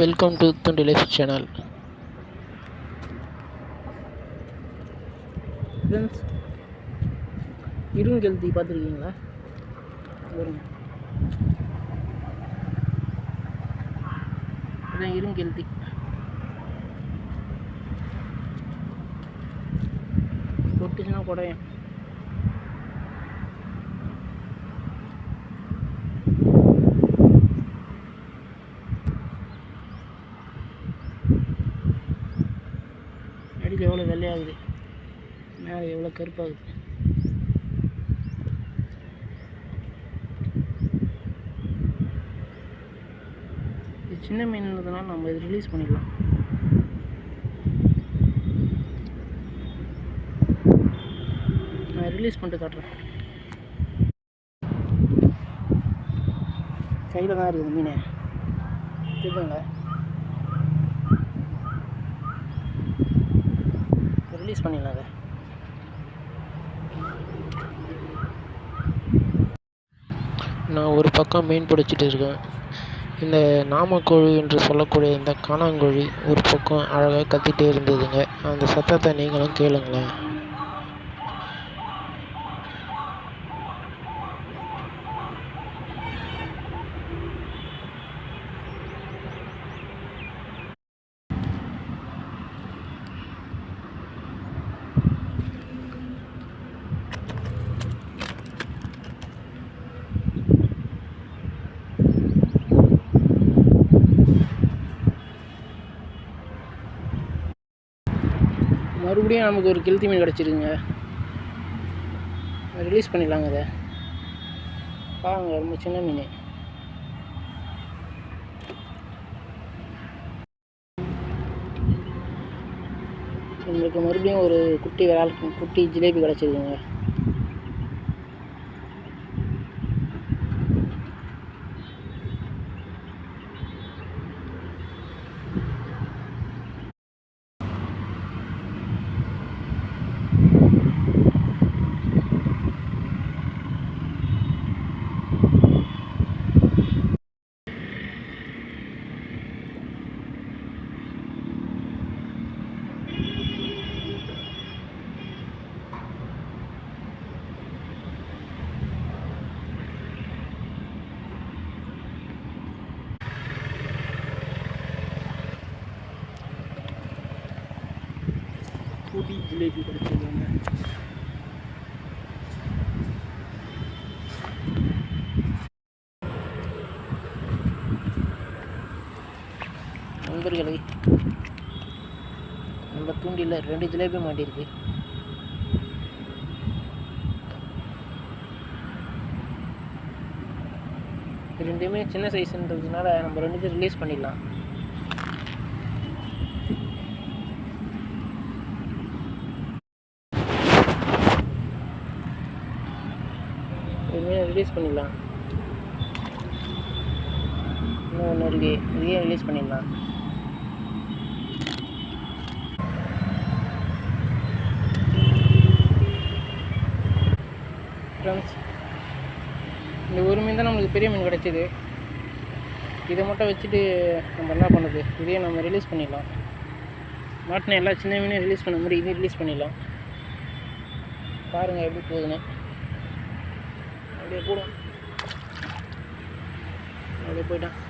Welcome to துண்டு life channel friends இருங்கெழுத்தி பார்த்துருக்கீங்களா வருங்க. அதான் இருங்கெழுதி கொட்டுச்சுன்னா குடையன். அடியில் எவ்வளோ வெள்ளையாகுது? மேலே எவ்வளோ கருப்பாகுது? இது சின்ன மீன்ன்றதுனால நம்ம இது ரிலீஸ் பண்ணிடலாம் நான் ரிலீஸ் பண்ணிட்டு காட்டுறேன். கையில் தான் இருக்குது மீன். திருப்பங்க ரிலீஸ் பண்ணிடலாம் அதை. நான் ஒரு பக்கம் மீன் பிடிச்சிட்டு இருக்கேன். இந்த நாமக்கோழி என்று சொல்லக்கூடிய இந்த காணாங்கோழி ஒரு பக்கம் அழகாக கத்திகிட்டே இருந்ததுங்க. அந்த சத்தத்தை நீங்களும் கேளுங்களேன். மறுபடியும் நமக்கு ஒரு கெளுத்தி மீன் கிடச்சிருக்குங்க. ரிலீஸ் பண்ணிடலாங்க அதை பாருங்க ரொம்ப சின்ன மீன். நம்மளுக்கு மறுபடியும் ஒரு குட்டி விரால் குட்டி ஜிலேபி கிடச்சிருக்குங்க. குட்டி ஜிலேபி கிடச்சிருக்காங்க நண்பர்களே நம்ம தூண்டில ரெண்டு ஜிலேபி மாட்டியிருக்கு ரெண்டுமே சின்ன சைஸ்ன்றதுனால நம்ம ரெண்டுத்தையும் ரிலீஸ் பண்ணிடலாம். இதுமாரி ரிலீஸ் பண்ணிடலாம். இன்னும் ஒன்று இருக்கு. இதையும் ரிலீஸ் பண்ணிடலாம். ஃப்ரெண்ட்ஸ் இந்த ஒரு மீன் தான் நம்மளுக்கு பெரிய மீன் கிடச்சிது. இதை மட்டும் வச்சுட்டு நம்ம என்ன பண்ணுது? இதையே நம்ம ரிலீஸ் பண்ணிடலாம். மாட்டின எல்லா சின்ன மீனையும் ரிலீஸ் பண்ண மாதிரி இதையும் ரிலீஸ் பண்ணிடலாம். பாருங்கள் எப்படி போகுதுன்னு. dia kurang. Boleh pun dah.